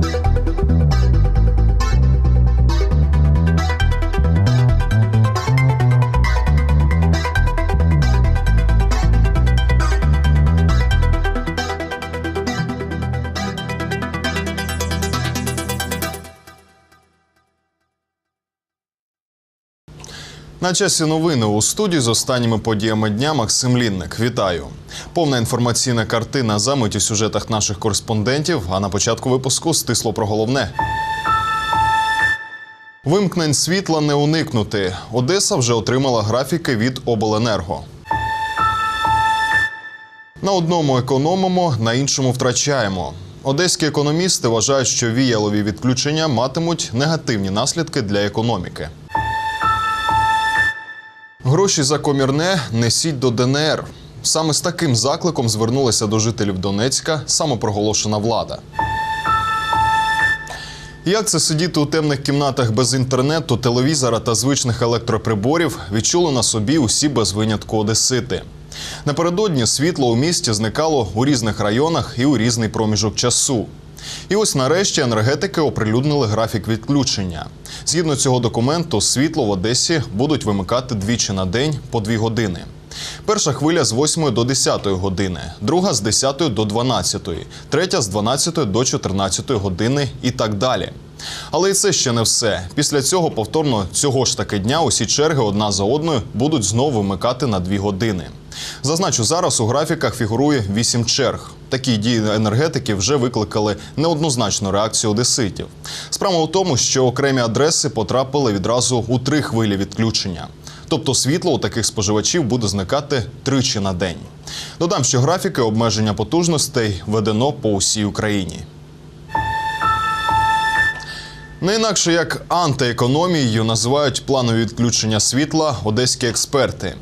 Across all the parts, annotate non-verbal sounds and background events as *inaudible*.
thank you На часі новини у студії з останніми подіями дня Максим Лінник. Вітаю. Повна інформаційна картина замить у сюжетах наших кореспондентів. А на початку випуску стисло про головне. Вимкнень світла не уникнути. Одеса вже отримала графіки від обленерго. На одному економимо, на іншому втрачаємо. Одеські економісти вважають, що віялові відключення матимуть негативні наслідки для економіки. Гроші за комірне несіть до ДНР. Саме з таким закликом звернулася до жителів Донецька самопроголошена влада. Як це сидіти у темних кімнатах без інтернету, телевізора та звичних електроприборів, відчули на собі усі без винятку одесити. Напередодні світло у місті зникало у різних районах і у різний проміжок часу. І ось нарешті енергетики оприлюднили графік відключення. Згідно цього документу, світло в Одесі будуть вимикати двічі на день по дві години. Перша хвиля з 8 до 10 години, друга з 10 до 12, третя з 12 до 14 години і так далі. Але і це ще не все. Після цього повторно цього ж таки дня усі черги одна за одною будуть знову вимикати на дві години. Зазначу, зараз у графіках фігурує вісім черг. Такі дії енергетики вже викликали неоднозначну реакцію одеситів. Справа у тому, що окремі адреси потрапили відразу у три хвилі відключення. Тобто світло у таких споживачів буде зникати тричі на день. Додам, що графіки обмеження потужностей введено по усій Україні. Не інакше як антиекономією називають планові відключення світла одеські експерти.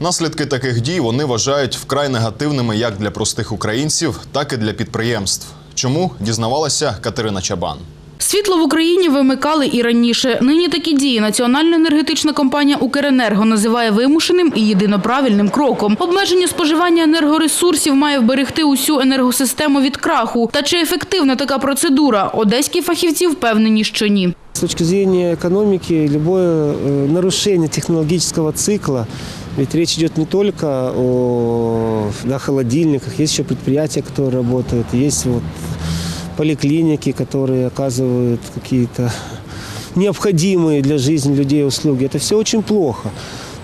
Наслідки таких дій вони вважають вкрай негативними як для простих українців, так і для підприємств. Чому дізнавалася Катерина Чабан. Світло в Україні вимикали і раніше. Нині такі дії Національна енергетична компанія «Укренерго» називає вимушеним і єдино правильним кроком. Обмеження споживання енергоресурсів має вберегти усю енергосистему від краху. Та чи ефективна така процедура? Одеські фахівці впевнені, що ні. С точки зрения экономики, любое э, нарушение технологического цикла, ведь речь идет не только о да, холодильниках, есть еще предприятия, которые работают, есть вот поликлиники, которые оказывают какие-то необходимые для жизни людей услуги. Это все очень плохо.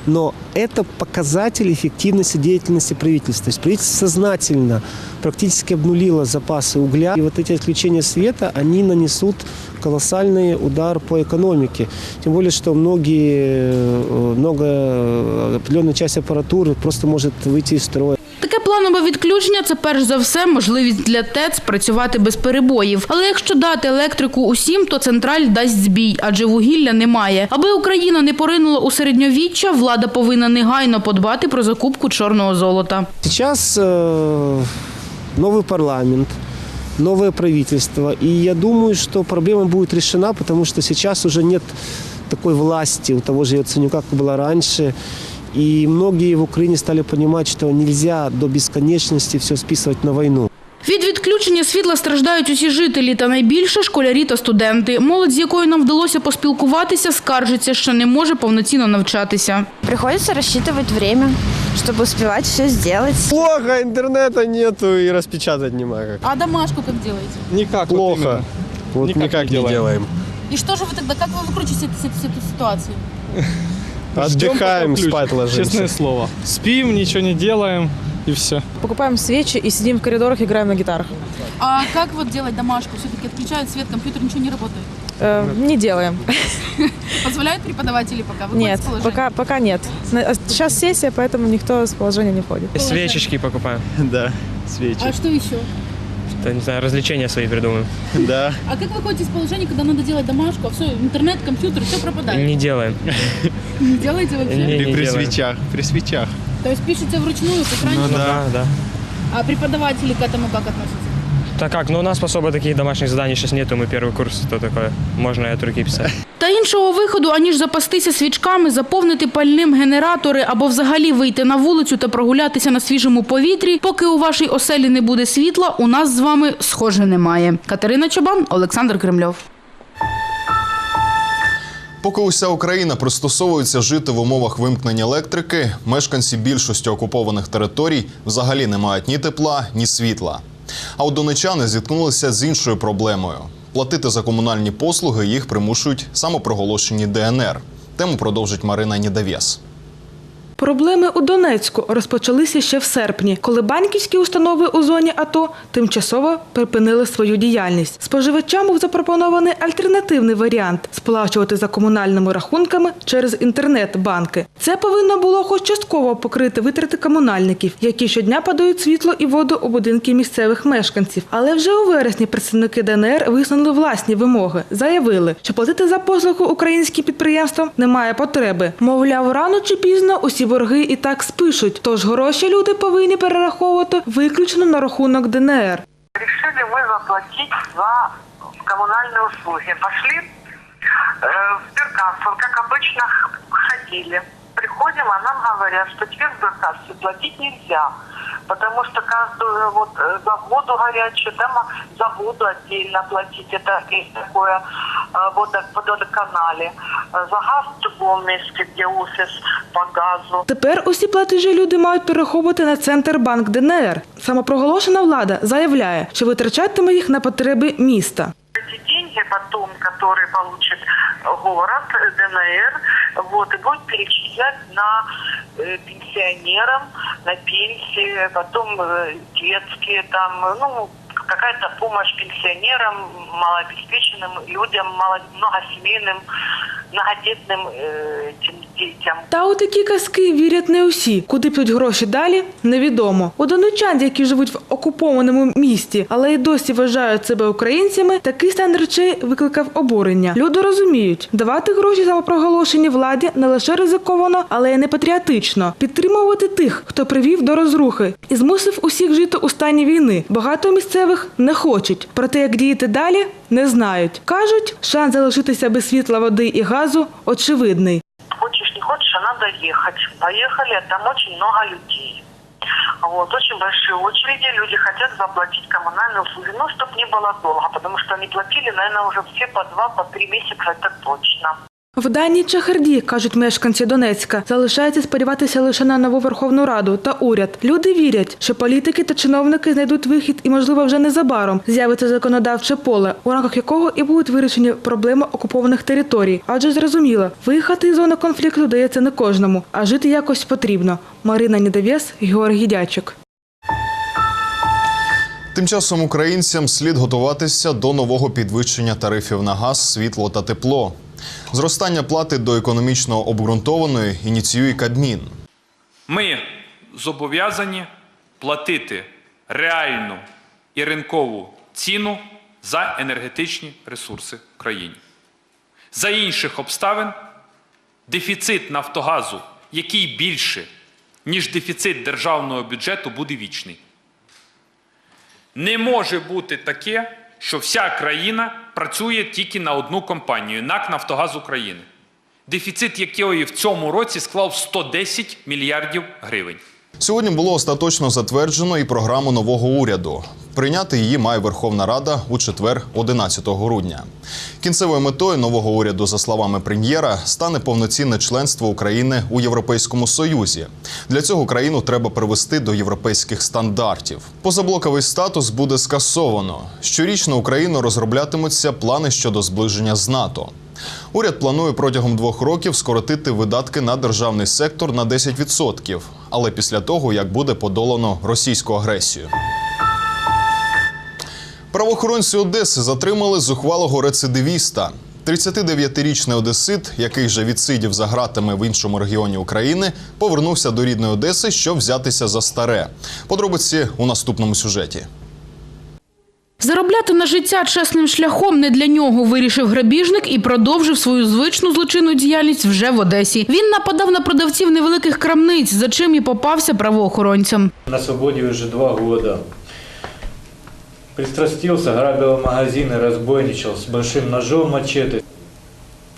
Но это показатель эффективности деятельности правительства. То есть правительство сознательно практически обнулило запасы угля. И вот эти отключения света, они нанесут колоссальный удар по экономике. Тем более, что многие, э, много э, определенная часть аппаратуры просто может выйти из строя. Таке планове відключення це перш за все можливість для ТЕЦ працювати без перебоїв. Але якщо дати електрику усім, то централь дасть збій, адже вугілля немає. Аби Україна не поринула у середньовіччя, влада повинна негайно подбати про закупку чорного золота. Сейчас э, новый парламент, новое правительство. И я думаю, что проблема будет решена, потому что сейчас уже нет такой власти у того же Яценюка, как была раньше. И многие в Украине стали понимать, что нельзя до бесконечности все списывать на войну. Від відключення світла страждають усі жителі, та найбільше школярі та студенти. Молодь, з якою нам вдалося поспілкуватися, скаржиться, що не може повноцінно навчатися. Приходится рассчитывать время, чтобы успевать все сделать. Плохо, интернета нету и распечатать не могу. А домашку як робите? Никак. Плохо. Вот Никак никак, не не делаем. І що ж ви тоді, як ви викручуєте цю ситуацію? Отдыхаем, Ждем, пока спать ложимся. Честное слово. Спим, ничего не делаем и все. Покупаем свечи и сидим в коридорах, играем на гитарах. А як вот делать домашку? Все-таки відключають світ, комп'ютер нічого не працює. Э, не делаем. Позволяють преподаватели пока? Нет, пока, пока нет. На- Сейчас сессия, поэтому никто с положения не входит. Свечечки покупаем. *laughs* Да, свечи. А что еще? Да, не знаю, развлечения свои придумаем. *laughs* Да. А как вы выходите из положения, когда надо делать домашку, а все, интернет, компьютер, все пропадает? Не делаем. *laughs* Не делаете вообще? Не, И не при делаем. свечах, при свечах. То есть пишете вручную, как раньше? Ну да, да. А преподаватели к этому как относятся? Так как, ну у нас особо таких домашних заданий сейчас нету, мы первый курс, то такое, можно и от руки писать. Та Та іншого виходу, аніж запастися свічками, заповнити пальним генератори або взагалі вийти на вулицю та прогулятися на свіжому повітрі, поки у вашій оселі не буде світла, у нас з вами схоже немає. Катерина Чобан, Олександр Кремльов. Поки уся Україна пристосовується жити в умовах вимкнення електрики, мешканці більшості окупованих територій взагалі не мають ні тепла, ні світла. А от донечани зіткнулися з іншою проблемою: платити за комунальні послуги їх примушують самопроголошені ДНР. Тему продовжить Марина Нідавєс. Проблеми у Донецьку розпочалися ще в серпні, коли банківські установи у зоні АТО тимчасово припинили свою діяльність. Споживачам був запропонований альтернативний варіант сплачувати за комунальними рахунками через інтернет-банки. Це повинно було хоч частково покрити витрати комунальників, які щодня подають світло і воду у будинки місцевих мешканців. Але вже у вересні представники ДНР висунули власні вимоги. Заявили, що платити за послугу українським підприємствам немає потреби. Мовляв, рано чи пізно усі борги і так спишуть, тож гроші люди повинні перераховувати виключно на рахунок ДНР. решили мы заплатить за коммунальные услуги. Пошли э, в сберкассу, как обычно ходили. Приходим, а нам говорят, что теперь в сберкассе платить нельзя, потому что каждую вот э, за воду горячую, там за воду отдельно платить, это есть такое э, водо, водоканале, Э, за газ в другом месте, где офис по газу. Тепер усі платежі люди мають перераховувати на центр банк ДНР. Самопроголошена влада заявляє, що витрачатиме їх на потреби міста. Эти деньги потом, которые получит город, ДНР, вот, и будет перечислять на э, пенсионерам, на пенсии, потом э, детские там, ну, какая-то помощь пенсионерам, малообеспеченным людям, мало, многосемейным, многодетным э, этим детям. Та у такі казки вірять не усі. Куди підуть гроші далі, невідомо. У донечан, які живуть в окупованому місті, але й досі вважають себе українцями, такий стан речей викликав обурення. Люди розуміють, давати гроші самопроголошеній владі не лише ризиковано, але й не патріотично. Підтримувати тих, хто привів до розрухи і змусив усіх жити у стані війни. Багато місцевих не хочуть. Проте як діяти далі, не знають. кажуть, шанс залишитися без світла, води і газу очевидний. Хочешь, а надо ехать. Поехали, а там очень много людей. Вот, очень большие очереди, люди хотят заплатить коммунальные услуги, но чтобы не было долго, потому что они платили, наверное, уже все по два, по три месяца, это точно. В даній чахарді, кажуть мешканці Донецька, залишається сподіватися лише на нову Верховну Раду та уряд. Люди вірять, що політики та чиновники знайдуть вихід і, можливо, вже незабаром з'явиться законодавче поле, у рамках якого і будуть вирішені проблеми окупованих територій. Адже зрозуміло, виїхати із зони конфлікту дається не кожному, а жити якось потрібно. Марина Нідовєс, Георгій Дячик. Тим часом українцям слід готуватися до нового підвищення тарифів на газ, світло та тепло. Зростання плати до економічно обґрунтованої ініціює Кабмін. Ми зобов'язані платити реальну і ринкову ціну за енергетичні ресурси в країні. За інших обставин дефіцит Нафтогазу, який більше, ніж дефіцит державного бюджету, буде вічний. Не може бути таке, що вся країна працює тільки на одну компанію НАК Нафтогаз України, дефіцит якої в цьому році склав 110 мільярдів гривень. Сьогодні було остаточно затверджено і програму нового уряду. Прийняти її має Верховна Рада у четвер, 11 грудня. Кінцевою метою нового уряду, за словами прем'єра, стане повноцінне членство України у Європейському Союзі. Для цього країну треба привести до європейських стандартів. Позаблоковий статус буде скасовано. Щорічно Україну розроблятимуться плани щодо зближення з НАТО. Уряд планує протягом двох років скоротити видатки на державний сектор на 10%, але після того, як буде подолано російську агресію. Правоохоронці Одеси затримали зухвалого рецидивіста. 39-річний одесит, який же відсидів за ґратами в іншому регіоні України, повернувся до рідної Одеси, щоб взятися за старе. Подробиці у наступному сюжеті. Заробляти на життя чесним шляхом не для нього вирішив грабіжник і продовжив свою звичну злочинну діяльність вже в Одесі. Він нападав на продавців невеликих крамниць, за чим і попався правоохоронцям. На свободе уже два года. Пристрастился, грабил магазины, разбойничал с большим ножом, мачете.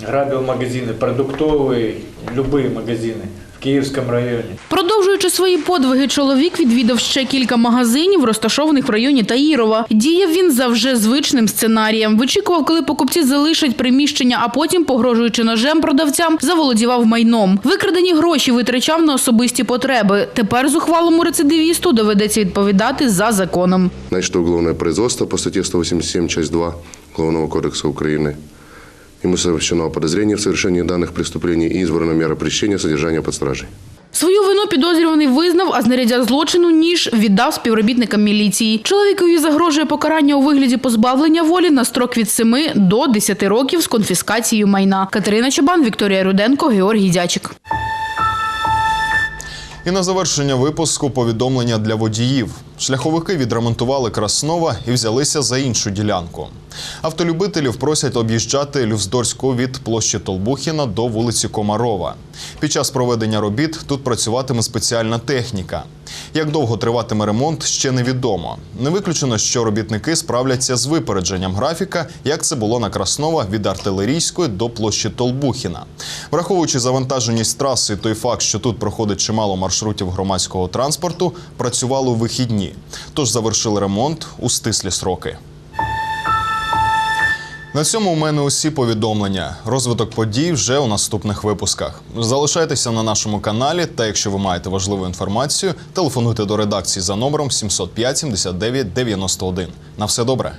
Грабил магазины, продуктовые, любые магазины в Киевском районе. Продовжуючи свої подвиги, чоловік відвідав ще кілька магазинів, розташованих в районі Таїрова. Діяв він за вже звичним сценарієм. Вичікував, коли покупці залишать приміщення, а потім, погрожуючи ножем продавцям, заволодівав майном. Викрадені гроші витрачав на особисті потреби. Тепер зухвалому рецидивісту доведеться відповідати за законом. Начато уголовное производство по статье 187, часть 2 Уголовного кодекса Украины. Ему совершено подозрение в совершении данных преступлений и избрана мера пресечения содержания под стражей. Свою вину підозрюваний визнав, а знаряддя злочину ніж віддав співробітникам міліції. Чоловікові загрожує покарання у вигляді позбавлення волі на строк від 7 до 10 років з конфіскацією майна. Катерина Чабан, Вікторія Руденко, Георгій Дячик. І на завершення випуску повідомлення для водіїв. Шляховики відремонтували Краснова і взялися за іншу ділянку. Автолюбителів просять об'їжджати Лювздорську від площі Толбухіна до вулиці Комарова. Під час проведення робіт тут працюватиме спеціальна техніка. Як довго триватиме ремонт, ще невідомо. Не виключено, що робітники справляться з випередженням графіка, як це було на Краснова від артилерійської до площі Толбухіна. Враховуючи завантаженість траси той факт, що тут проходить чимало маршрутів громадського транспорту, працювали у вихідні, тож завершили ремонт у стислі сроки. На цьому у мене усі повідомлення. Розвиток подій вже у наступних випусках. Залишайтеся на нашому каналі. Та якщо ви маєте важливу інформацію, телефонуйте до редакції за номером 705 79 91. На все добре.